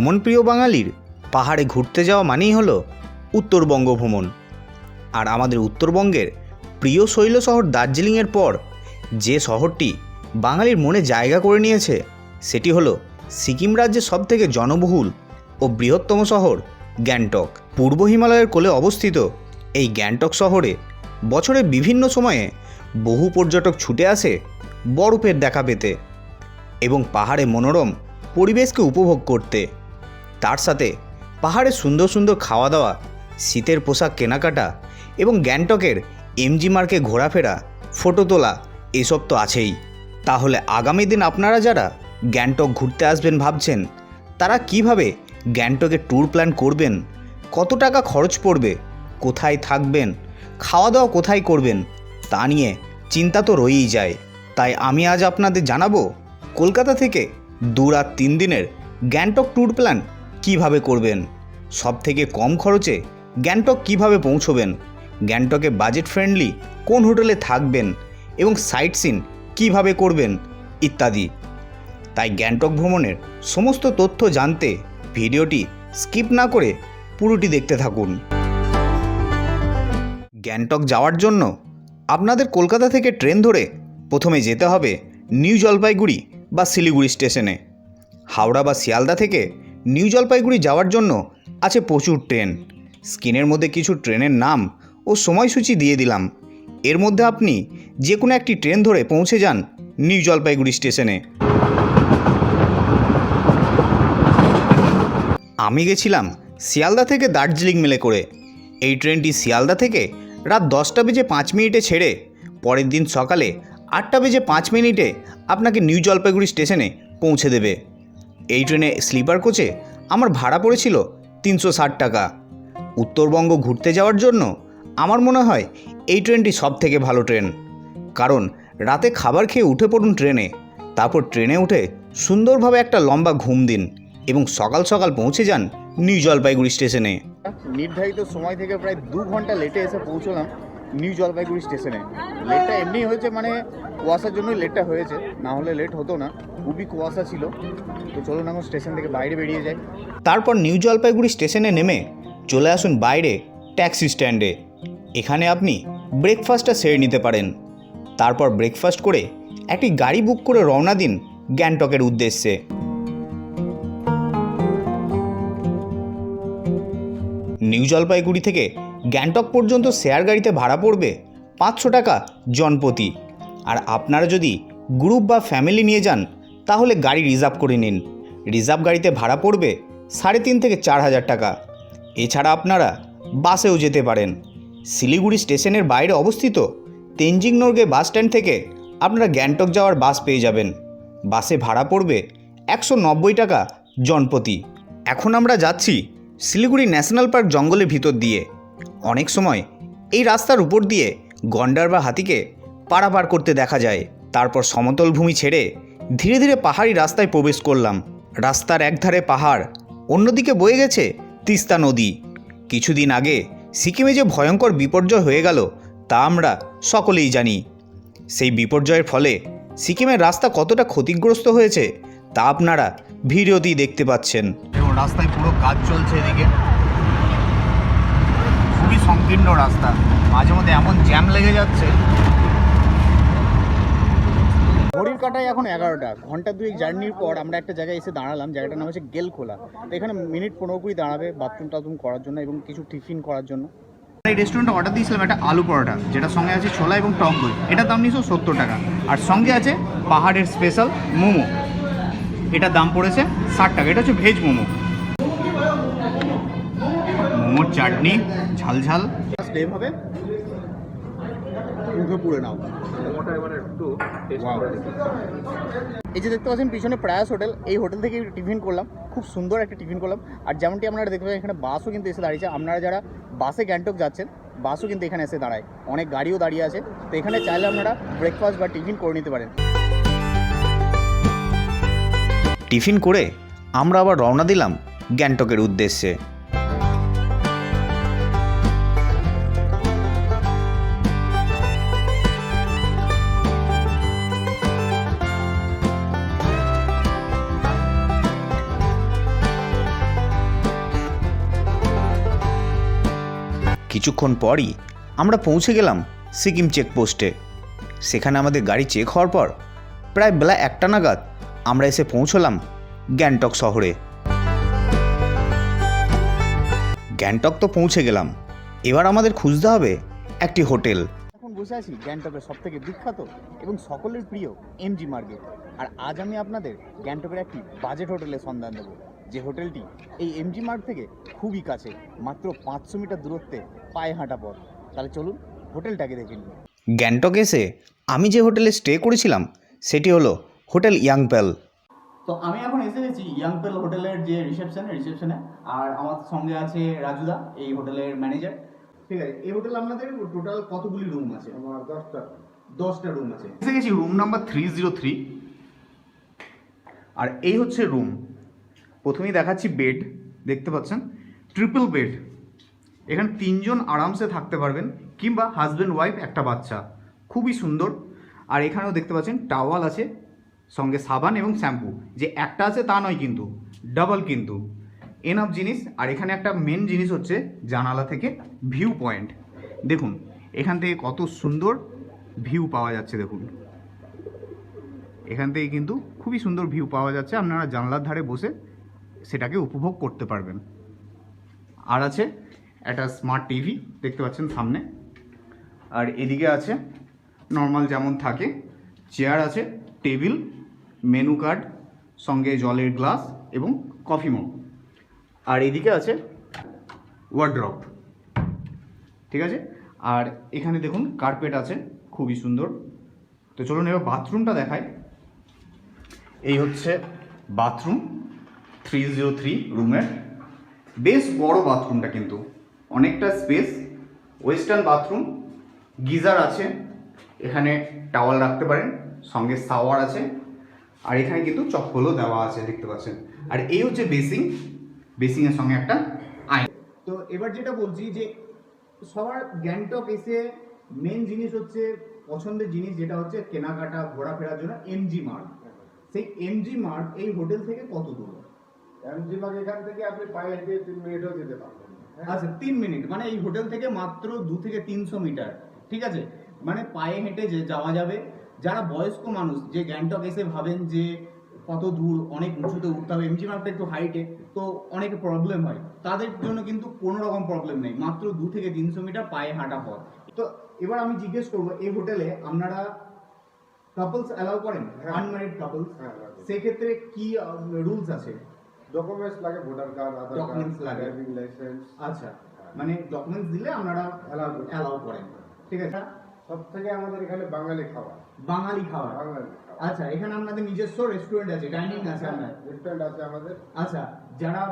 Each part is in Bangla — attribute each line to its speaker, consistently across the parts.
Speaker 1: ভ্রমণপ্রিয় বাঙালির পাহাড়ে ঘুরতে যাওয়া মানেই হলো উত্তরবঙ্গ ভ্রমণ আর আমাদের উত্তরবঙ্গের প্রিয় শৈল শহর দার্জিলিংয়ের পর যে শহরটি বাঙালির মনে জায়গা করে নিয়েছে, সেটি হলো সিকিম রাজ্যের সবথেকে জনবহুল ও বৃহত্তম শহর গ্যাংটক। পূর্ব হিমালয়ের কোলে অবস্থিত এই গ্যাংটক শহরে বছরে বিভিন্ন সময়ে বহু পর্যটক ছুটে আসে বরফের দেখা পেতে এবং পাহাড়ে মনোরম পরিবেশকে উপভোগ করতে। তার সাথে পাহাড়ে সুন্দর সুন্দর খাওয়া দাওয়া শীতের পোশাক কেনাকাটা এবং গ্যাংটকের এমজি মার্কে ঘোরাফেরা, ফটো তোলা, এসব তো আছেই। তাহলে আগামী দিন আপনারা যারা গ্যাংটক ঘুরতে আসবেন ভাবছেন, তারা কীভাবে গ্যাংটকে ট্যুর প্ল্যান করবেন, কত টাকা খরচ পড়বে, কোথায় থাকবেন খাওয়া দাওয়া কোথায় করবেন, তা নিয়ে চিন্তা তো রয়েই যায়। তাই আমি আজ আপনাদের জানাব, কলকাতা থেকে দু রাত তিন দিনের গ্যাংটক ট্যুর প্ল্যান কীভাবে করবেন? সব থেকে কম খরচে গ্যাংটক কীভাবে পৌঁছবেন? গ্যাংটকে বাজেট ফ্রেন্ডলি কোন হোটেলে থাকবেন? এবং সাইট সিন কীভাবে করবেন? ইত্যাদি। তাই গ্যাংটক ভ্রমণের সমস্ত তথ্য জানতে ভিডিওটি স্কিপ না করে পুরোটি দেখতে থাকুন। গ্যাংটক যাওয়ার জন্য আপনাদের কলকাতা থেকে ট্রেন ধরে প্রথমে যেতে হবে নিউ জলপাইগুড়ি বা শিলিগুড়ি স্টেশনে। হাওড়া বা শিয়ালদা থেকে নিউ জলপাইগুড়ি যাওয়ার জন্য আছে প্রচুর ট্রেন। স্ক্রিনের মধ্যে কিছু ট্রেনের নাম ও সময়সূচি দিয়ে দিলাম। এর মধ্যে আপনি যে কোনো একটি ট্রেন ধরে পৌঁছে যান নিউ জলপাইগুড়ি স্টেশনে। আমি গেছিলাম শিয়ালদা থেকে দার্জিলিং মেলে করে। এই ট্রেনটি শিয়ালদা থেকে রাত দশটা বেজে পাঁচ মিনিটে ছেড়ে পরের দিন সকালে আটটা বেজে পাঁচ মিনিটে আপনাকে নিউ জলপাইগুড়ি স্টেশনে পৌঁছে দেবে। এই ট্রেনে স্লিপার কোচে আমার ভাড়া পড়েছিল তিনশো ষাট টাকা। উত্তরবঙ্গ ঘুরতে যাওয়ার জন্য আমার মনে হয় এই ট্রেনটি সব থেকে ভালো ট্রেন। কারণ রাতে খাবার খেয়ে উঠে পড়ুন ট্রেনে, তারপর ট্রেনে উঠে সুন্দরভাবে একটা লম্বা ঘুম দিন এবং সকাল সকাল পৌঁছে যান নিউ জলপাইগুড়ি স্টেশনে।
Speaker 2: নির্ধারিত সময় থেকে প্রায় দু ঘণ্টা লেটে এসে পৌঁছলাম। নিউ জলপাইগুড়ি স্টেশনে। লেটটা এমনি হয়েছে মানে কুয়াশার জন্যই লেটটা হয়েছে। না হলে লেট হতো না, খুবই কুয়াশা ছিল। তো চলুন এখন স্টেশন থেকে বাইরে বেরিয়ে যাই।
Speaker 1: তারপর নিউ জলপাইগুড়ি স্টেশনে নেমে চলে আসুন বাইরে ট্যাক্সি স্ট্যান্ডে। এখানে আপনি ব্রেকফাস্টটা সেরে নিতে পারেন। তারপর ব্রেকফাস্ট করে একটি গাড়ি বুক করে রওনা দিন গ্যাংটকের উদ্দেশ্যে। নিউ জলপাইগুড়ি থেকে গ্যাংটক পর্যন্ত শেয়ার গাড়িতে ভাড়া পড়বে পাঁচশো টাকা জনপতি আর আপনারা যদি গ্রুপ বা ফ্যামিলি নিয়ে যান, তাহলে গাড়ি রিজার্ভ করে নিন। রিজার্ভ গাড়িতে ভাড়া পড়বে সাড়ে তিন থেকে চার হাজার টাকা। এছাড়া আপনারা বাসেও যেতে পারেন। শিলিগুড়ি স্টেশনের বাইরে অবস্থিত তেনজিং নর্গে বাস স্ট্যান্ড থেকে আপনারা গ্যাংটক যাওয়ার বাস পেয়ে যাবেন। বাসে ভাড়া পড়বে একশো নব্বই টাকা জনপতি এখন আমরা যাচ্ছি শিলিগুড়ি ন্যাশনাল পার্ক জঙ্গলের ভিতর দিয়ে। অনেক সময় এই রাস্তার উপর দিয়ে গন্ডার বা হাতিকে পারাপার করতে দেখা যায়। তারপর সমতল ভূমি ছেড়ে ধীরে ধীরে পাহাড়ি রাস্তায় প্রবেশ করলাম। রাস্তার একধারে পাহাড়, অন্যদিকে বয়ে গেছে তিস্তা নদী। কিছুদিন আগে সিকিমে যে ভয়ঙ্কর বিপর্যয় হয়ে গেল, তা আমরা সকলেই জানি। সেই বিপর্যয়ের ফলে সিকিমের রাস্তা কতটা ক্ষতিগ্রস্ত হয়েছে, তা আপনারা ভিডিওতেই দেখতে পাচ্ছেন।
Speaker 2: এবং রাস্তায় পুরো কাজ চলছে এদিকে। সংকীর্ণ রাস্তা। মাঝে মধ্যে এমন জ্যাম লেগে যাচ্ছে। ঘড়ির কাটায় এখন এগারোটা। ঘণ্টা দুই জার্নির পর আমরা একটা জায়গায় এসে দাঁড়ালাম। জায়গাটার নাম হচ্ছে গেলখোলা। তো এখানে মিনিট পনেরো কুড়ি দাঁড়াবে বাথরুম টাথরুম করার জন্য এবং কিছু টিফিন করার জন্য। এই রেস্টুরেন্টে অর্ডার দিয়েছিলাম একটা আলু পরোটা যেটা সঙ্গে আছে ছোলা এবং টক দই। এটার দাম নিয়েছিল সত্তর টাকা। আর সঙ্গে আছে পাহাড়ের স্পেশাল মোমো। এটার দাম পড়েছে ষাট টাকা। এটা হচ্ছে ভেজ মোমো। মোমোর চাটনি ঝাল। হবে। মুখে পুড়ে নাও। এই যে দেখতে পাচ্ছেন পিছনে প্রয়াস হোটেল। এই হোটেল থেকে টিফিন করলাম। খুব সুন্দর একটা টিফিন করলাম। আর যেমনটি আপনারা দেখতে পাচ্ছেন এখানে বাসও কিন্তু এসে দাঁড়িয়েছে। আপনারা যারা বাসে গ্যাংটক যাচ্ছেন বাসও কিন্তু এখানে এসে দাঁড়ায়। অনেক গাড়িও দাঁড়িয়ে আছে। তো এখানে চাইলে আপনারা ব্রেকফাস্ট বা টিফিন করে নিতে পারেন।
Speaker 1: টিফিন করে আমরা আবার রওনা দিলাম গ্যাংটকের উদ্দেশ্যে।
Speaker 3: কিছুক্ষণ পরই আমরা পৌঁছে গেলাম সিকিম চেকপোস্টে। সেখানে আমাদের গাড়ি চেক হওয়ার পর প্রায় বেলা একটা নাগাদ আমরা এসে পৌঁছলাম গ্যাংটক শহরে। গ্যাংটক তো পৌঁছে গেলাম। এবার আমাদের খুঁজতে হবে একটি হোটেল।
Speaker 1: এখন বসে আছি গ্যাংটকের সব থেকে বিখ্যাত এবং সকলের প্রিয় এমজি মার্কেট। আর আজ আমি আপনাদের গ্যাংটকের একটি বাজেট হোটেলের সন্ধান দেবো। যে হোটেলটি এই এমজি মার্ট থেকে খুবই কাছে, মাত্র পাঁচশো মিটার দূরত্বে পায়ে হাঁটা পথ। তাহলে চলুন হোটেলটাকে দেখে নিন
Speaker 3: গ্যাংটক এসে আমি যে হোটেলে স্টে করেছিলাম সেটি হলো হোটেল ইয়াংপেল।
Speaker 1: তো আমি এখন এসে গেছি ইয়াংপেল হোটেলের যে রিসেপশন রিসেপশনে আর আমার সঙ্গে আছে রাজুদা এই হোটেলের ম্যানেজার ঠিক আছে এই হোটেলে আপনাদের টোটাল কতগুলি রুম আছে?
Speaker 4: আমার দশটা।
Speaker 1: দশটা রুম আছে। এসে গেছি room number three zero three আর এই হচ্ছে রুম প্রথমেই দেখাচ্ছি বেড দেখতে পাচ্ছেন? ট্রিপল বেড এখানে তিনজন আরামসে থাকতে পারবেন, কিংবা হাজব্যান্ড ওয়াইফ একটা বাচ্চা। খুবই সুন্দর। আর এখানেও দেখতে পাচ্ছেন টাওয়াল আছে, সঙ্গে সাবান এবং শ্যাম্পু যে একটা আছে তা নয় কিন্তু ডাবল কিন্তু। এনফ জিনিস। আর এখানে একটা মেন জিনিস হচ্ছে জানালা থেকে ভিউ পয়েন্ট দেখুন, এখান থেকে কত সুন্দর ভিউ পাওয়া যাচ্ছে, দেখুন। এখান থেকে কিন্তু খুবই সুন্দর ভিউ পাওয়া যাচ্ছে। আপনারা জানলার ধারে বসে সেটাকে উপভোগ করতে পারবেন। আর আছে একটা স্মার্ট টিভি দেখতে পাচ্ছেন সামনে। আর এদিকে আছে নর্মাল যেমন থাকে চেয়ার আছে টেবিল মেনু কার্ড সঙ্গে জলের গ্লাস এবং কফি মগ আর এদিকে আছে ওয়ার্ড্রপ ঠিক আছে? আর এখানে দেখুন কার্পেট আছে, খুবই সুন্দর। তো চলুন এবার বাথরুমটা দেখাই। এই হচ্ছে বাথরুম থ্রি জিরো থ্রি রুমের বেশ বড় বাথরুমটা কিন্তু। অনেকটা স্পেস ওয়েস্টার্ন বাথরুম গিজার আছে এখানে টাওয়াল রাখতে পারেন সঙ্গে শাওয়ার আছে আর এখানে কিন্তু চপ্পলও দেওয়া আছে দেখতে পাচ্ছেন। আর এই হচ্ছে বেসিং বেসিংয়ের সঙ্গে একটা আয়না তো এবার যেটা বলছি যে সবার গ্যাংটক এসে মেন জিনিস হচ্ছে পছন্দের জিনিস যেটা হচ্ছে কেনাকাটা ঘোরাফেরার জন্য এমজি মার্ট সেই এমজি মার্ট এই হোটেল থেকে কত দূর?
Speaker 4: এমজি বাগ এখান থেকে আপনি পায়ে হেঁটে তিন মিনিটও যেতে পারবেন?
Speaker 1: আচ্ছা তিন মিনিট। মানে এই হোটেল থেকে মাত্র দু থেকে তিনশো মিটার ঠিক আছে? মানে পায়ে হেঁটে যে যাওয়া যাবে। যারা বয়স্ক মানুষ যে গ্যাংটক এসে ভাবেন যে কত দূর অনেক উঁচুতে উঠতে হবে এমজি মার্কটা একটু হাইটে তো অনেক প্রবলেম হয়। তাদের জন্য কিন্তু কোনো রকম প্রবলেম নেই। মাত্র দু থেকে তিনশো মিটার পায়ে হাঁটা পথ। তো এবার আমি জিজ্ঞেস করব এই হোটেলে আপনারা কাপলস অ্যালাউ করেন?
Speaker 4: হ্যাঁ।
Speaker 1: আনম্যারিড কাপলস
Speaker 4: হ্যাঁ,
Speaker 1: সেক্ষেত্রে কি রুলস আছে?
Speaker 4: ডকুমেন্টস লাগে ভোটার কার্ড আধার
Speaker 1: Documents লাগে।
Speaker 4: ড্রাইভিং লাইসেন্স
Speaker 1: আচ্ছা মানে ডকুমেন্টস দিলে আপনারা
Speaker 4: করি।
Speaker 1: অ্যালাউ করেন। ঠিক আছে?
Speaker 4: সব থেকে আমাদের এখানে বাঙালি খাবার।
Speaker 1: বাঙালি খাবার।
Speaker 4: বাঙালি
Speaker 1: আচ্ছা এখানে আপনাদের নিজস্ব রেস্টুরেন্ট আছে ডাইনিং আছে আপনার।
Speaker 4: রেস্টুরেন্ট আছে আমাদের।
Speaker 1: আচ্ছা যারা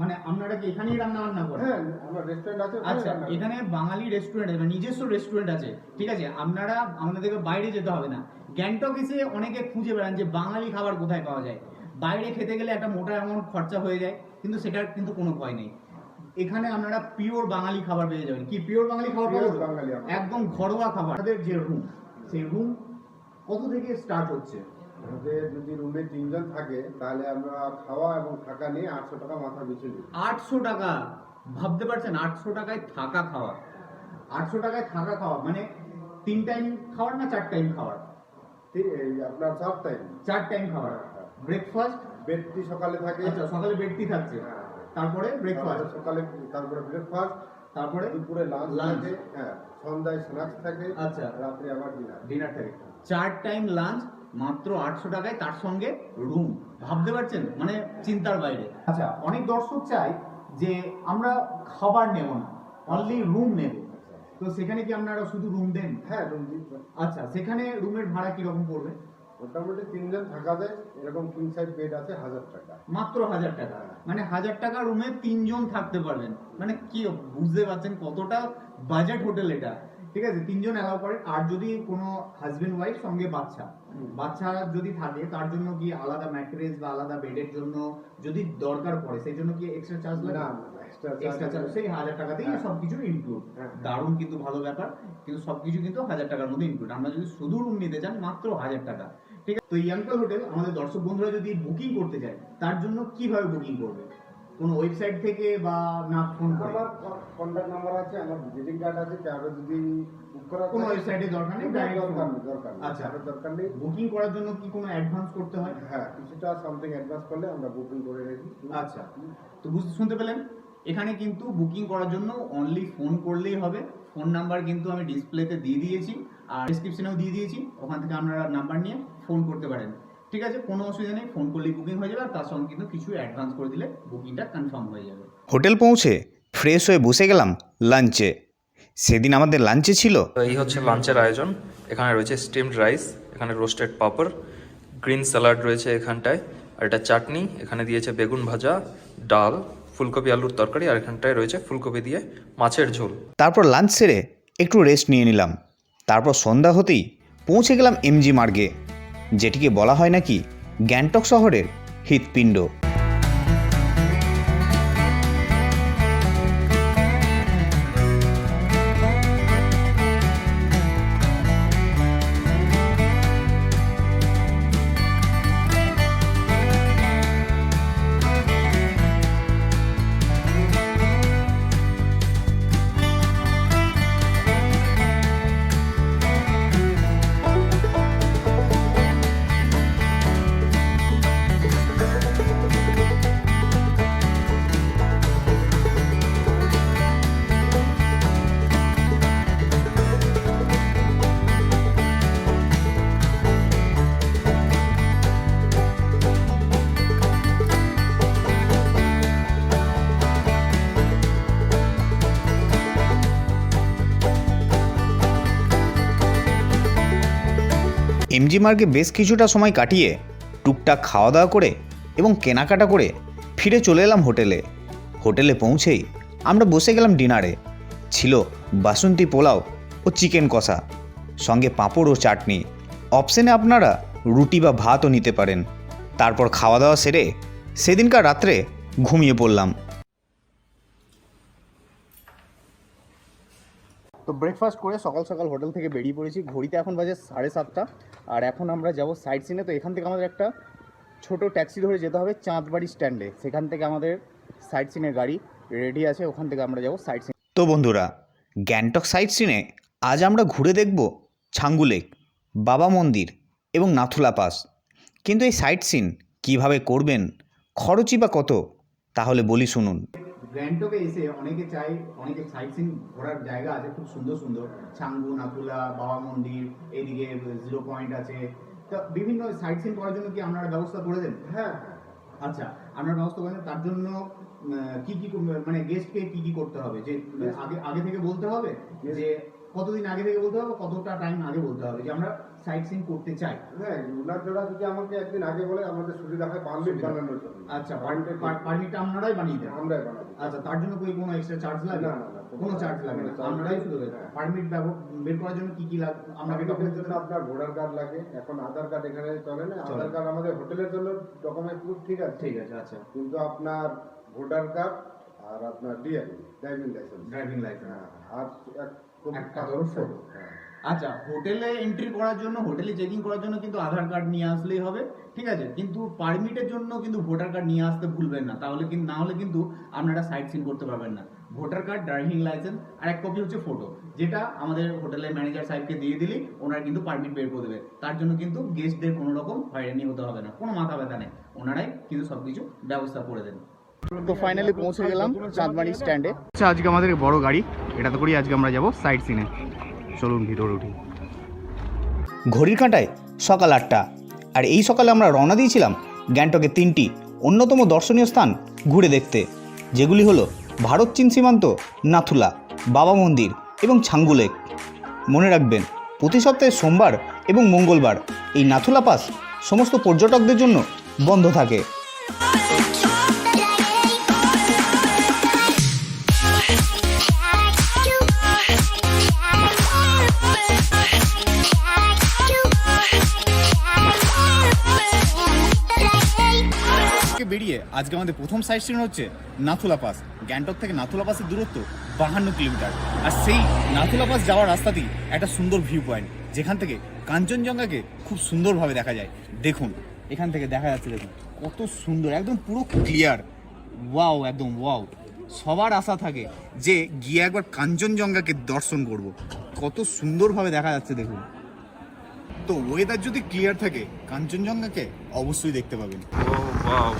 Speaker 1: মানে আপনারা কি এখানেই রান্না বান্না করেন?
Speaker 4: হ্যাঁ আমার রেস্টুরেন্ট আছে
Speaker 1: আচ্ছা এখানে বাঙালি রেস্টুরেন্ট আছে মানে নিজস্ব রেস্টুরেন্ট আছে। ঠিক আছে আপনারা আপনাদেরকে বাইরে যেতে হবে না। গ্যাংটক এসে অনেকে খুঁজে বেড়ান যে বাঙালি খাবার কোথায় পাওয়া যায়। বাইরে খেতে গেলে একটা মোটা অ্যামাউন্ট খরচা হয়ে যায় কিন্তু সেটার কিন্তু কোনো ভয় নেই। এখানে আপনারা পিওর বাঙালি খাবার পেয়ে যাবেন। কি পিওর বাঙালি খাবার
Speaker 4: বাঙালি
Speaker 1: একদম ঘরোয়া খাবার। আমাদের যে রুম সেই রুম কত থেকে স্টার্ট হচ্ছে?
Speaker 4: আমাদের যদি রুমে তিনজন থাকে তাহলে আমরা খাওয়া এবং থাকা নিয়ে আটশো টাকা মাথা পিছু দিই
Speaker 1: আটশো টাকা? ভাবতে পারছেন? আটশো টাকায় থাকা খাওয়া। আটশো টাকায় থাকা খাওয়া মানে তিন টাইম খাওয়ার না চার টাইম খাওয়ার?
Speaker 4: আপনার চার টাইম
Speaker 1: চার টাইম খাওয়ার। ব্রেকফাস্ট
Speaker 4: বেডটি সকালে থাকে।
Speaker 1: আচ্ছা সকালে বেডটি থাকছে।
Speaker 4: হ্যাঁ।
Speaker 1: তারপরে ব্রেকফাস্ট
Speaker 4: সকালে তারপরে ব্রেকফাস্ট
Speaker 1: তারপরে
Speaker 4: দুপুরে লাঞ্চ। থাকে হ্যাঁ সন্ধ্যায় স্ন্যাক্স থাকে
Speaker 1: আচ্ছা।
Speaker 4: রাত্রে আবার ডিনার
Speaker 1: ডিনার থাকে। চার টাইম লাঞ্চ মাত্র আটশো টাকায় তার সঙ্গে রুম ভাবতে পারছেন? মানে চিন্তার বাইরে। আচ্ছা অনেক দর্শক চাই যে আমরা খাবার নেব না অনলি রুম নেব। তো সেখানে কি আপনারা শুধু রুম দেন?
Speaker 4: হ্যাঁ রুম দিই।
Speaker 1: আচ্ছা সেখানে রুমের ভাড়া কীরকম পড়বে?
Speaker 4: মোটামুটি তিনজন থাকা যায় এরকম কিং সাইজ বেড আছে হাজার টাকা।
Speaker 1: মাত্র হাজার টাকা। মানে হাজার টাকা রুমে তিনজন থাকতে পারবেন। মানে কি বুঝতে পারছেন কতটা বাজেট হোটেল এটা? ঠিক আছে তিনজন অ্যালাউ করেন আর যদি কোনো হাজবেন্ড ওয়াইফ সঙ্গে বাচ্চা বাচ্চা যদি থাকে তার জন্য কি আলাদা ম্যাট্রেস বা আলাদা বেডের জন্য যদি দরকার পড়ে সেই জন্য কি এক্সট্রা চার্জ লাগে?
Speaker 4: না এক্সট্রা
Speaker 1: চার্জ সেই হাজার টাকাতেই
Speaker 4: হ্যাঁ।
Speaker 1: সবকিছু ইনক্লুড
Speaker 4: হ্যাঁ।
Speaker 1: দারুণ কিন্তু ভালো ব্যাপার। কিন্তু সবকিছু কিন্তু হাজার টাকার মধ্যে ইনক্লুড আমরা যদি শুধু রুম নিতে চান মাত্র হাজার টাকা। ঠিক আছে? তো ইয়াঙ্কাল হোটেল আমাদের দর্শক বন্ধুরা যদি বুকিং করতে চায় তার জন্য কীভাবে বুকিং করবে? কোনো ওয়েবসাইট থেকে বা না ফোন করে?
Speaker 4: আমার কন্ট্যাক্ট নাম্বার আছে আমার ভিজিটিং কার্ড আছে কারও যদি বুক করা
Speaker 1: কোনো ওয়েবসাইটে দরকার নেই?
Speaker 4: দরকার নেই দরকার নেই
Speaker 1: আচ্ছা।
Speaker 4: কারোর দরকার নেই।
Speaker 1: বুকিং করার জন্য কি কোনো অ্যাডভান্স করতে হয়?
Speaker 4: হ্যাঁ কিছুটা সামথিং অ্যাডভান্স করলে আমরা বুকিং করে রাখি
Speaker 1: আচ্ছা। তো বুঝতে শুনতে পেলেন? এখানে কিন্তু বুকিং করার জন্য অনলি ফোন করলেই হবে। ফোন নাম্বার কিন্তু আমি ডিসপ্লেতে দিয়ে দিয়েছি। আর ডিসক্রিপশনেও দিয়ে দিয়েছি ওখান থেকে আপনারা নাম্বার নিয়ে ফোন করতে পারেন। ঠিক আছে? কোনো অসুবিধা নেই ফোন করলেই বুকিং হয়ে যাবে আর তার সঙ্গে কিন্তু কিছু অ্যাডভান্স করে দিলে বুকিংটা কনফার্ম হয়ে যাবে।
Speaker 5: হোটেল পৌঁছে ফ্রেশ হয়ে বসে গেলাম লাঞ্চে সেদিন আমাদের লাঞ্চে ছিল।
Speaker 6: তো এই হচ্ছে লাঞ্চের আয়োজন। এখানে রয়েছে স্টিমড রাইস এখানে রোস্টেড পাপড় গ্রিন স্যালাড রয়েছে এখানটায় আর এটা চাটনি এখানে দিয়েছে বেগুন ভাজা ডাল ফুলকপি আলুর তরকারি আর এখানটায় রয়েছে ফুলকপি দিয়ে মাছের ঝোল।
Speaker 5: তারপর লাঞ্চ সেরে একটু রেস্ট নিয়ে নিলাম। তারপর সন্ধ্যা হতেই পৌঁছে গেলাম এমজি মার্গে যেটিকে বলা হয় নাকি গ্যাংটক শহরের হৃৎপিণ্ড। এমজি মার্গে বেশ কিছুটা সময় কাটিয়ে টুকটাক খাওয়া দাওয়া করে এবং কেনাকাটা করে ফিরে চলে এলাম হোটেলে। হোটেলে পৌঁছেই আমরা বসে গেলাম ডিনারে। ছিল বাসন্তী পোলাও ও চিকেন কষা, সঙ্গে পাঁপড় ও চাটনি। অপশনে আপনারা রুটি বা ভাতও নিতে পারেন। তারপর খাওয়া দাওয়া সেরে সেদিনকার রাত্রে ঘুমিয়ে পড়লাম।
Speaker 1: তো ব্রেকফাস্ট করে সকাল সকাল হোটেল থেকে বেরিয়ে পড়েছি। ঘড়িতে এখন বাজে সাড়ে সাতটা। আর এখন আমরা যাব সাইট সিনে তো এখান থেকে আমাদের একটা ছোট ট্যাক্সি ধরে যেতে হবে চাঁদবাড়ি স্ট্যান্ডে সেখান থেকে আমাদের সাইট সিনের গাড়ি রেডি আছে। ওখান থেকে আমরা যাব সাইট সিন
Speaker 5: তো বন্ধুরা, গ্যাংটক সাইট সিনে আজ আমরা ঘুরে দেখব ছাঙ্গু লেক বাবা মন্দির এবং নাথুলা পাস। কিন্তু এই সাইট সিন কীভাবে করবেন, খরচই বা কত, তাহলে বলি শুনুন।
Speaker 1: গ্যাংটকে এসে অনেকে চাই অনেকে সাইট সিন ঘোরার জায়গা আছে খুব সুন্দর সুন্দর। ছাঙ্গু নাকুলা বাবা মন্দির এদিকে জিরো পয়েন্ট আছে। তা বিভিন্ন সাইট সিন করার জন্য কি আপনারা ব্যবস্থা করে দেন?
Speaker 4: হ্যাঁ।
Speaker 1: আচ্ছা আপনারা ব্যবস্থা করে করেন তার জন্য কি কি মানে গেস্টকে কি কি করতে হবে? যে আগে আগে থেকে বলতে হবে যে কতদিন আগে থেকে বলতে হবে কতটা টাইম আগে বলতে হবে যে আমরা সাইট সিন করতে চাই।
Speaker 4: হ্যাঁ উনার জোড়া যদি আমাকে একদিন আগে বলে আমাদের সুবিধা হয় পারমিট। বানানোর জন্য।
Speaker 1: আচ্ছা পারমিটটা আপনারাই বানিয়ে দেন?
Speaker 4: আমরাই বানাবো
Speaker 1: আচ্ছা তার জন্য কি কোনো এক্সট্রা চার্জ লাগে?
Speaker 4: না, না,
Speaker 1: কোনো চার্জ লাগে না।
Speaker 4: কোনো
Speaker 1: আপনারাই শুধু। পারমিট বের করার জন্য কি কি লাগে আপনাকে
Speaker 4: আপনাদের জন্য আপনার ভোটার কার্ড লাগে এখন আধার কার্ড এখানে চলে না আধার কার্ড আমাদের হোটেলের জন্য ডকুমেন্ট প্রুফ ঠিক আছে।
Speaker 1: ঠিক আছে আচ্ছা।
Speaker 4: কিন্তু আপনার ভোটার কার্ড আর আপনার DL driving
Speaker 1: licence driving
Speaker 4: licence আর
Speaker 1: একটা
Speaker 4: passport
Speaker 1: ধরো
Speaker 4: photo। হ্যাঁ।
Speaker 1: আচ্ছা হোটেলে এন্ট্রি করার জন্য হোটেলে চেকিং করার জন্য কিন্তু আধার কার্ড নিয়ে আসলেই হবে ঠিক আছে? কিন্তু পারমিটের জন্য কিন্তু ভোটার কার্ড নিয়ে আসতে ভুলবেন না তাহলে কিন্তু না হলে কিন্তু আপনারা সাইট সিন করতে পারবেন না। ভোটার কার্ড ড্রাইভিং লাইসেন্স আর এক কপি হচ্ছে ফটো যেটা আমাদের হোটেলের ম্যানেজার সাহেবকে দিয়ে দিলেই ওনারা কিন্তু পারমিট বের করে দেবে। তার জন্য কিন্তু গেস্টদের কোনো রকম হয়রানি হতে হবে না কোনো মাথা ব্যথা নেই। ওনারাই কিন্তু সব কিছু ব্যবস্থা করে দেন। তো ফাইনালি পৌঁছে গেলাম চাঁদমারি স্ট্যান্ডে আচ্ছা আজকে আমাদের বড় গাড়ি। এটাতে করেই আজকে আমরা যাব সাইট সিনে চলুন ভিতরে উঠি
Speaker 5: ঘড়ির কাঁটায় সকাল আটটা। আর এই সকালে আমরা রওনা দিয়েছিলাম গ্যাংটকের তিনটি অন্যতম দর্শনীয় স্থান ঘুরে দেখতে যেগুলি হলো ভারত চীন সীমান্ত নাথুলা বাবা মন্দির এবং ছাঙ্গুলেক মনে রাখবেন প্রতি সপ্তাহে সোমবার এবং মঙ্গলবার এই নাথুলা পাস সমস্ত পর্যটকদের জন্য বন্ধ থাকে।
Speaker 1: আজকে আমাদের প্রথম সাইট সিন হচ্ছে নাথুলা পাস। গ্যাংটক থেকে নাথুলা পাসের দূরত্ব বাহান্ন কিলোমিটার। আর সেই নাথুলা পাস যাওয়ার রাস্তাতেই একটা সুন্দর ভিউ পয়েন্ট যেখান থেকে কাঞ্চনজঙ্ঘাকে খুব সুন্দরভাবে দেখা যায়। দেখুন, এখান থেকে দেখা যাচ্ছে, দেখুন, কত সুন্দর, একদম পুরো ক্লিয়ার
Speaker 2: ওয়াও একদম ওয়াও সবার আশা থাকে যে গিয়ে একবার কাঞ্চনজঙ্ঘাকে দর্শন করব। কত সুন্দরভাবে দেখা যাচ্ছে, দেখুন। তো ওয়েদার যদি ক্লিয়ার থাকে, কাঞ্চনজঙ্ঘাকে অবশ্যই দেখতে পাবেন।
Speaker 6: ও ওয়াও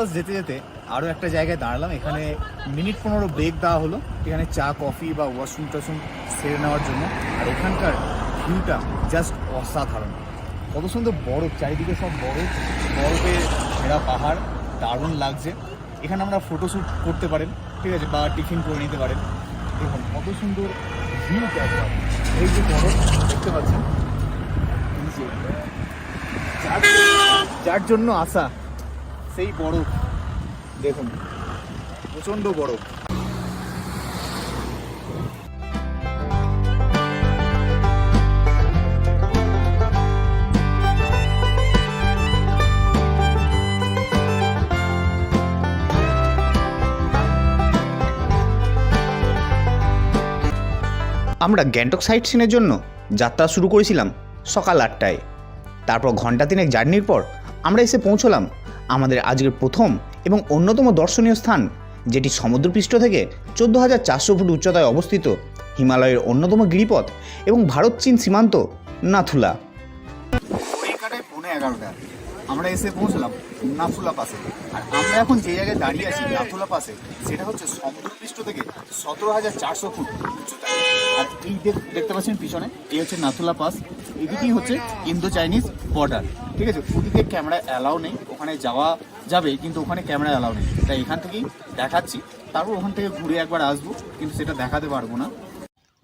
Speaker 2: নাথুলা যেতে যেতে আরও একটা জায়গায় দাঁড়ালাম। এখানে মিনিট পনেরো ব্রেক দেওয়া হলো। এখানে চা কফি বা ওয়াশরুম টশরুম সেরে নেওয়ার জন্য। আর এখানকার ভিউটা জাস্ট অসাধারণ। কত সুন্দর বরফ, চারিদিকে সব বরফ। বরফে ঘেরা পাহাড়, দারুণ লাগছে। এখানে আমরা ফটোশ্যুট করতে পারেন, ঠিক আছে? বা টিফিন করে নিতে পারেন। দেখুন, কত সুন্দর ভিউ এই যে বরফ, দেখতে পাচ্ছেন? যার জন্য আসা সেই বরফ। দেখুন, প্রচণ্ড বরফ।
Speaker 1: আমরা গ্যাংটক সাইট সিনের জন্য যাত্রা শুরু করেছিলাম সকাল আটটায়। তারপর ঘণ্টা তিনেক জার্নির পর আমরা এসে পৌঁছলাম আমাদের আজকের প্রথম এবং অন্যতম দর্শনীয় স্থান, যেটি সমুদ্রপৃষ্ঠ থেকে চোদ্দ হাজার চারশো ফুট উচ্চতায় অবস্থিত, হিমালয়ের অন্যতম গিরিপথ এবং ভারত চীন সীমান্ত, নাথুলা।
Speaker 2: আমরা এসে পৌঁছলাম। নাথুলা পাসে আর আমরা এখন যে জায়গায় দাঁড়িয়ে আছি নাথুলা পাসে সেটা হচ্ছে সমুদ্রপৃষ্ঠ থেকে সতেরো হাজার চারশো ফুট আর এই দেখ- দেখতে পাচ্ছেন পিছনে, এই হচ্ছে নাথুলা পাস এদিকেই হচ্ছে ইন্দো চাইনিজ বর্ডার ঠিক আছে? ওদিকে ক্যামেরা অ্যালাউ নেই, ওখানে যাওয়া যাবে, কিন্তু ওখানে ক্যামেরা অ্যালাউ নেই। তাই এখান থেকেই দেখাচ্ছি। তারপর ওখান থেকে ঘুরে একবার আসব, কিন্তু সেটা দেখাতে পারব না।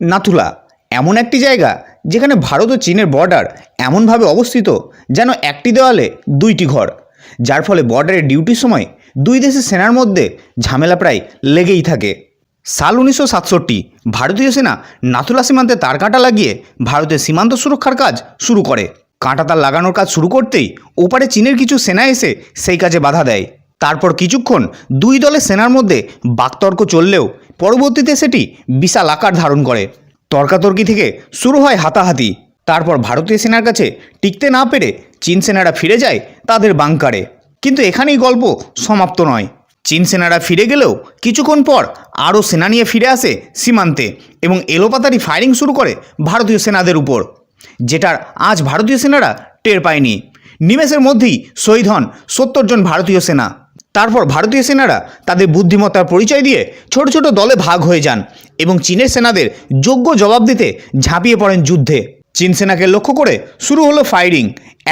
Speaker 1: নাথুলা এমন একটি জায়গা যেখানে ভারত ও চীনের বর্ডার এমনভাবে অবস্থিত যেন একটি দেওয়ালে দুইটি ঘর। যার ফলে বর্ডারের ডিউটির সময় দুই দেশের সেনার মধ্যে ঝামেলা প্রায় লেগেই থাকে। সাল উনিশশো সাতষট্টি, ভারতীয় সেনা নাথুলা সীমান্তে তার কাঁটা লাগিয়ে ভারতের সীমান্ত সুরক্ষার কাজ শুরু করে। কাঁটা তার লাগানোর কাজ শুরু করতেই ওপারে চীনের কিছু সেনা এসে সেই কাজে বাধা দেয়। তারপর কিছুক্ষণ দুই দলের সেনার মধ্যে বাকতর্ক চললেও পরবর্তীতে সেটি বিশাল আকার ধারণ করে। তর্কাতর্কি থেকে শুরু হয় হাতাহাতি। তারপর ভারতীয় সেনার কাছে টিকতে না পেরে চীন সেনারা ফিরে যায় তাদের বাংকারে। কিন্তু এখানেই গল্প সমাপ্ত নয়। চীন সেনারা ফিরে গেলেও কিছুক্ষণ পর আরও সেনা নিয়ে ফিরে আসে সীমান্তে এবং এলোপাতারি ফায়ারিং শুরু করে ভারতীয় সেনাদের উপর। যেটার আজ ভারতীয় সেনারা টের পায়নি। নিমেষের মধ্যেই শহীদ হন সত্তর জন ভারতীয় সেনা। তারপর ভারতীয় সেনারা তাদের বুদ্ধিমত্তার পরিচয় দিয়ে ছোট ছোট দলে ভাগ হয়ে যান এবং চীনের সেনাদের যোগ্য জবাব দিতে ঝাঁপিয়ে পড়েন যুদ্ধে। চীন সেনাকে লক্ষ্য করে শুরু হলো ফায়ারিং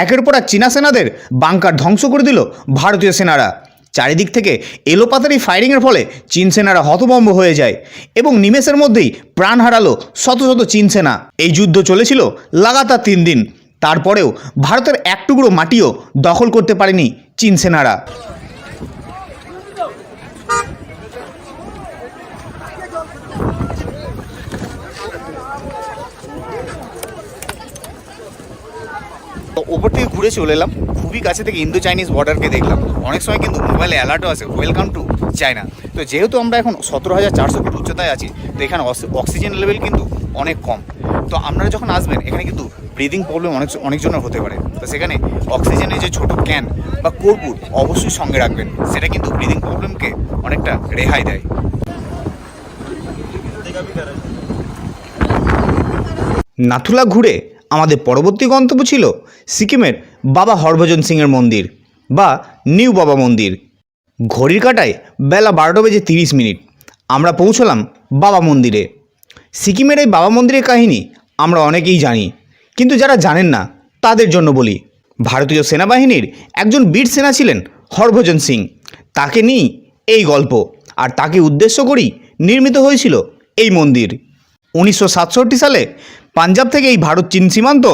Speaker 1: একের পর এক চীনা সেনাদের বাংকার ধ্বংস করে দিল ভারতীয় সেনারা। চারিদিক থেকে এলোপাতারি ফায়ারিংয়ের ফলে চীন সেনারা হতভম্ব হয়ে যায় এবং নিমেষের মধ্যেই প্রাণ হারালো শত শত চীন সেনা। এই যুদ্ধ চলেছিল লাগাতার তিন দিন। তারপরেও ভারতের এক টুকরো মাটিও দখল করতে পারেনি চীন সেনারা।
Speaker 2: তো ওপর থেকে ঘুরে চলে এলাম। খুবই কাছে থেকে ইন্দো চাইনিজ বর্ডারকে দেখলাম। অনেক সময় কিন্তু মোবাইলে অ্যালার্টও আছে ওয়েলকাম টু চায়না তো যেহেতু আমরা এখন সতেরো হাজার চারশো ফুট উচ্চতায় আছি, তো এখানে অক্সি- অক্সিজেন লেভেল কিন্তু অনেক কম। তো আপনারা যখন আসবেন, এখানে কিন্তু ব্রিদিং প্রবলেম অনেক, অনেকজনের হতে পারে। তো সেখানে অক্সিজেনের যে ছোট ক্যান বা কর্পূর, অবশ্যই সঙ্গে রাখবেন। সেটা কিন্তু ব্রিদিং প্রবলেমকে অনেকটা রেহাই দেয়।
Speaker 1: নাথুলা ঘুরে আমাদের পরবর্তী গন্তব্য ছিল সিকিমের বাবা হরভজন সিংয়ের মন্দির বা নিউ বাবা মন্দির। ঘড়ির কাটায় বেলা বারোটা বেজে তিরিশ মিনিট। আমরা পৌঁছলাম বাবা মন্দিরে। সিকিমের এই বাবা মন্দিরের কাহিনী আমরা অনেকেই জানি, কিন্তু যারা জানেন না, তাদের জন্য বলি, ভারতীয় সেনাবাহিনীর একজন বীর সেনা ছিলেন হরভজন সিং। তাকে নিয়েই এই গল্প, আর তাকে উদ্দেশ্য করেই নির্মিত হয়েছিল এই মন্দির। উনিশশো সাতষট্টি সালে পাঞ্জাব থেকে এই ভারত চীন সীমান্ত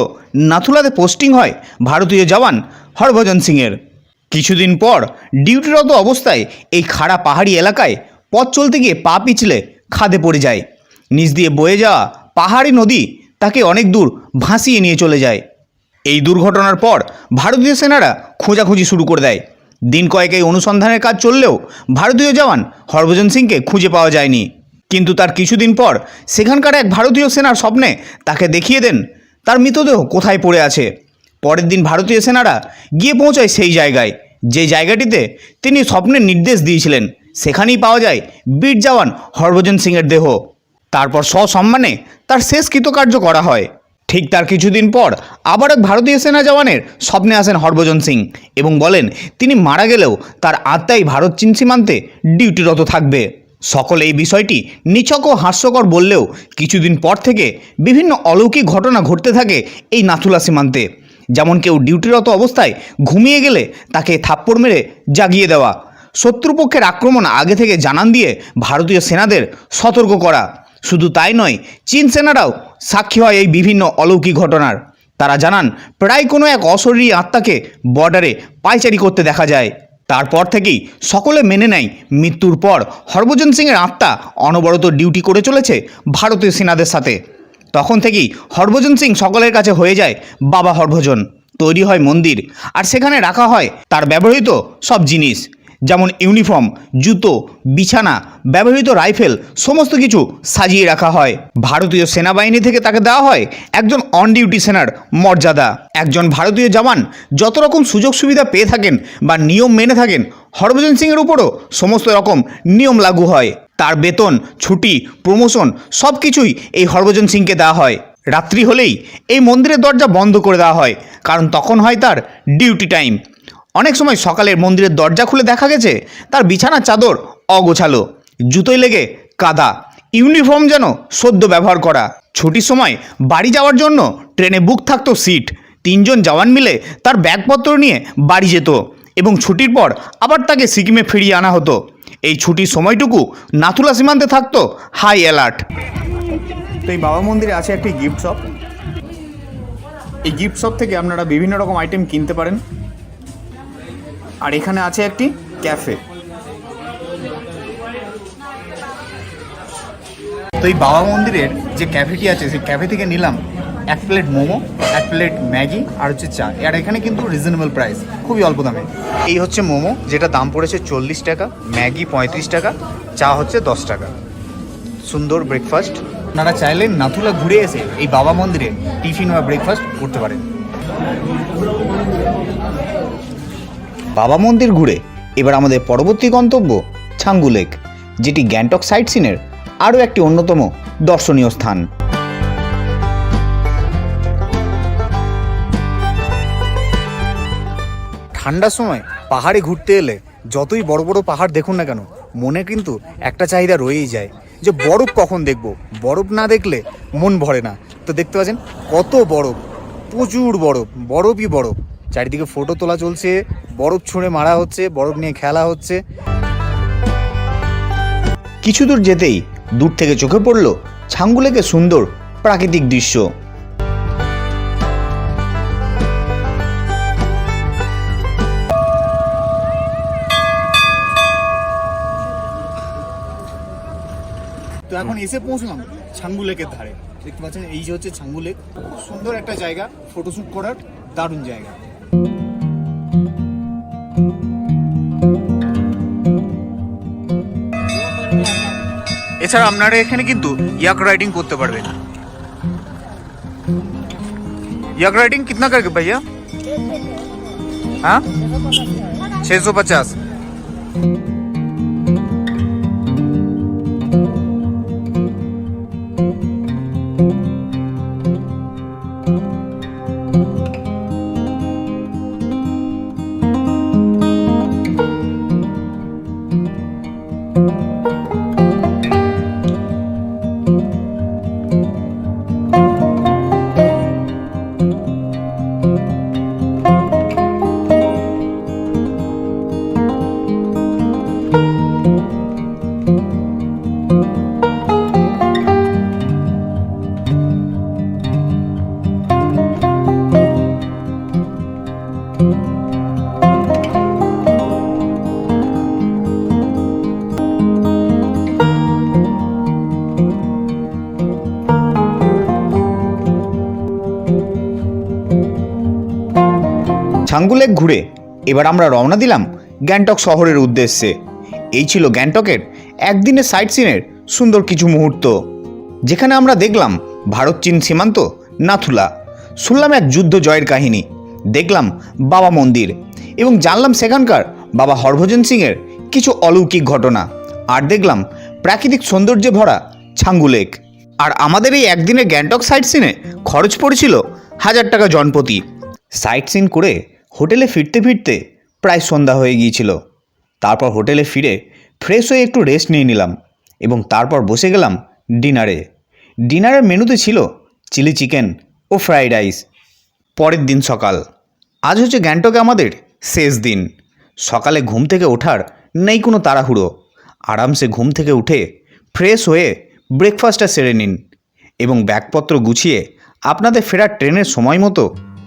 Speaker 1: নাথুলাতে পোস্টিং হয় ভারতীয় জওয়ান হরভজন সিংয়ের। কিছুদিন পর ডিউটিরত অবস্থায় এই খাড়া পাহাড়ি এলাকায় পথ চলতে গিয়ে পা পিছলে খাদে পড়ে যায়। নিচ দিয়ে বয়ে যাওয়া পাহাড়ি নদী তাকে অনেক দূর ভাসিয়ে নিয়ে চলে যায়। এই দুর্ঘটনার পর ভারতীয় সেনারা খোঁজাখুঁজি শুরু করে দেয়। দিন কয়েক এই অনুসন্ধানের কাজ চললেও ভারতীয় জওয়ান হরভজন সিংকে খুঁজে পাওয়া যায়নি। কিন্তু তার কিছুদিন পর সেখানকার এক ভারতীয় সেনার স্বপ্নে তাকে দেখিয়ে দেন। তার মৃতদেহ কোথায় পড়ে আছে? পরের দিন ভারতীয় সেনারা গিয়ে পৌঁছায় সেই জায়গায়। যে জায়গাটিতে তিনি স্বপ্নের নির্দেশ দিয়েছিলেন, সেখানেই পাওয়া যায় বীর জওয়ান হরভজন সিংয়ের দেহ। তারপর সসম্মানে তার শেষ কৃতকার্য করা হয়। ঠিক তার কিছুদিন পর আবার এক ভারতীয় সেনা জওয়ানের স্বপ্নে আসেন হরভজন সিং এবং বলেন, তিনি মারা গেলেও তার আত্মাই ভারত চীন সীমান্তে ডিউটিরত থাকবে। সকলে এই বিষয়টি নিছক ও হাস্যকর বললেও কিছুদিন পর থেকে বিভিন্ন অলৌকিক ঘটনা ঘটতে থাকে এই নাথুলা সীমান্তে। যেমন কেউ ডিউটিরত অবস্থায় ঘুমিয়ে গেলে তাকে থাপ্পড় মেরে জাগিয়ে দেওয়া। শত্রুপক্ষের আক্রমণ আগে থেকে জানান দিয়ে ভারতীয় সেনাদের সতর্ক করা। শুধু তাই নয়, চীন সেনারাও সাক্ষী হয় এই বিভিন্ন অলৌকিক ঘটনার। তারা জানান, প্রায় কোনো এক অশরীরী আত্মাকে বর্ডারে পাইচারি করতে দেখা যায়। তারপর থেকেই সকলে মেনে নেয়। মৃত্যুর পর হরভজন সিংয়ের আত্মা অনবরত ডিউটি করে চলেছে ভারতীয় সেনাদের সাথে। তখন থেকেই হরভজন সিং সকলের কাছে হয়ে যায় বাবা হরভজন। তৈরি হয় মন্দির, আর সেখানে রাখা হয় তার ব্যবহৃত সব জিনিস। যেমন ইউনিফর্ম, জুতো, বিছানা, ব্যবহৃত রাইফেল, সমস্ত কিছু সাজিয়ে রাখা হয়। ভারতীয় সেনাবাহিনী থেকে তাকে দেওয়া হয় একজন অন ডিউটি সেনার মর্যাদা। একজন ভারতীয় জওয়ান যত রকম সুযোগ সুবিধা পেয়ে থাকেন বা নিয়ম মেনে থাকেন, হরভজন সিংয়ের উপরও সমস্ত রকম নিয়ম লাগু হয়। তার বেতন, ছুটি প্রমোশন সব কিছুই এই হরভজন সিংকে দেওয়া হয়। রাত্রি হলেই এই মন্দিরের দরজা বন্ধ করে দেওয়া হয়, কারণ তখন হয় তার ডিউটি টাইম অনেক সময় সকালের মন্দিরের দরজা খুলে দেখা গেছে, তার বিছানার চাদর অগোছালো, জুতোয় লেগে কাদা, ইউনিফর্ম যেন সদ্য ব্যবহার করা। ছুটির সময় বাড়ি যাওয়ার জন্য ট্রেনে বুক থাকতো সিট, তিনজন জওয়ান মিলে তার ব্যাগপত্র নিয়ে বাড়ি যেত এবং ছুটির পর আবার তাকে সিকিমে ফিরিয়ে আনা হতো। এই ছুটির সময়টুকু নাথুলা সীমান্তে থাকতো হাই অ্যালার্ট। তো এই বাবা মন্দিরে আছে একটি গিফট শপ এই গিফট শপ থেকে আপনারা বিভিন্ন রকম আইটেম কিনতে পারেন। আর এখানে আছে একটি ক্যাফে। তো এই বাবা মন্দিরের যে ক্যাফেটি আছে, সেই ক্যাফে থেকে নিলাম এক প্লেট মোমো, এক প্লেট ম্যাগি আর হচ্ছে চা। আর এখানে কিন্তু রিজনেবল প্রাইস খুবই অল্প দামে। এই হচ্ছে মোমো, যেটা দাম পড়েছে চল্লিশ টাকা, ম্যাগি পঁয়ত্রিশ টাকা, চা হচ্ছে দশ টাকা। সুন্দর ব্রেকফাস্ট আপনারা চাইলে নাথুলা ঘুরে এসে এই বাবা মন্দিরে টিফিন বা ব্রেকফাস্ট করতে পারেন। বাবা মন্দির ঘুরে এবার আমাদের পরবর্তী গন্তব্য ছাঙ্গু লেক, যেটি গ্যাংটক সাইট সিনের আরও একটি অন্যতম দর্শনীয় স্থান। ঠান্ডার সময় পাহাড়ে ঘুরতে এলে যতই বড় বড় পাহাড় দেখুন না কেন, মনে কিন্তু একটা চাহিদা রয়েই যায় যে বরফ কখন দেখব? বরফ না দেখলে মন ভরে না। তো দেখতে পাচ্ছেন কত বরফ, প্রচুর বরফ, বরফই বরফ। চারিদিকে ফটো তোলা চলছে, বরফ ছুঁড়ে মারা হচ্ছে, বরফ নিয়ে খেলা হচ্ছে। কিছু দূর যেতেই দূর থেকে চোখে পড়ল ছাঙ্গুলেকে সুন্দর প্রাকৃতিক দৃশ্য। তো এখন এসে পৌঁছলাম ছাঙ্গু ধারে। দেখতে পাচ্ছেন, এই যে হচ্ছে ছাঙ্গু লেক খুব সুন্দর একটা জায়গা ফটোশ্যুট করার দারুণ জায়গা। এছাড়া আপনারা এখানে কিন্তু ইয়াক রাইডিং করতে পারবেন याक राइडिंग कितना करके भैया हाँ छः सौ पचास ছাঙ্গুলেক ঘুরে এবার আমরা রওনা দিলাম গ্যাংটক শহরের উদ্দেশ্যে। এই ছিল গ্যাংটকের একদিনের সাইট সিনের সুন্দর কিছু মুহূর্ত। যেখানে আমরা দেখলাম ভারত চীন সীমান্ত, নাথুলা। শুনলাম এক যুদ্ধ জয়ের কাহিনী। দেখলাম বাবা মন্দির এবং জানলাম সেখানকার বাবা হরভজন সিংয়ের কিছু অলৌকিক ঘটনা। আর দেখলাম প্রাকৃতিক সৌন্দর্যে ভরা ছাঙ্গু লেক আর আমাদের এই একদিনের গ্যাংটক সাইট সিনে খরচ পড়েছিল হাজার টাকা জনপতি সাইট সিন করে হোটেলে ফিরতে ফিরতে প্রায় সন্ধ্যা হয়ে গিয়েছিল। তারপর হোটেলে ফিরে ফ্রেশ হয়ে একটু রেস্ট নিয়ে নিলাম এবং তারপর বসে গেলাম ডিনারে ডিনারের মেনুতে ছিল চিলি চিকেন ও ফ্রাইড রাইস পরের দিন সকাল। আজ হচ্ছে গ্যাংটকে আমাদের শেষ দিন। সকালে ঘুম থেকে ওঠার নেই কোনো তাড়াহুড়ো। আরামসে ঘুম থেকে উঠে ফ্রেশ হয়ে ব্রেকফাস্টটা সেরে নিন এবং ব্যাগপত্র গুছিয়ে আপনাদের ফেরার ট্রেনের সময় মতো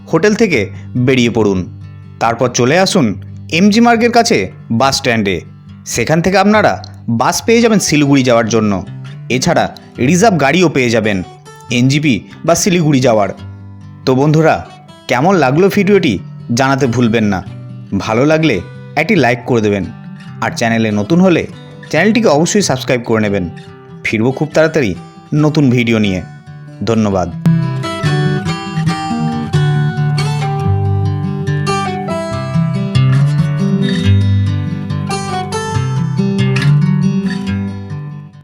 Speaker 1: হোটেল থেকে বেরিয়ে পড়ুন। তারপর চলে আসুন এমজি মার্গের কাছে বাস স্ট্যান্ডে। সেখান থেকে আপনারা বাস পেয়ে যাবেন শিলিগুড়ি যাওয়ার জন্য। এছাড়া রিজার্ভ গাড়িও পেয়ে যাবেন, এনজিপি বা শিলিগুড়ি যাওয়ার। তো বন্ধুরা, কেমন লাগল ভিডিওটি জানাতে ভুলবেন না। ভালো লাগলে একটি লাইক করে দেবেন। আর চ্যানেলে নতুন হলে চ্যানেলটিকে অবশ্যই সাবস্ক্রাইব করে নেবেন। ফিরবো খুব তাড়াতাড়ি নতুন ভিডিও নিয়ে। ধন্যবাদ।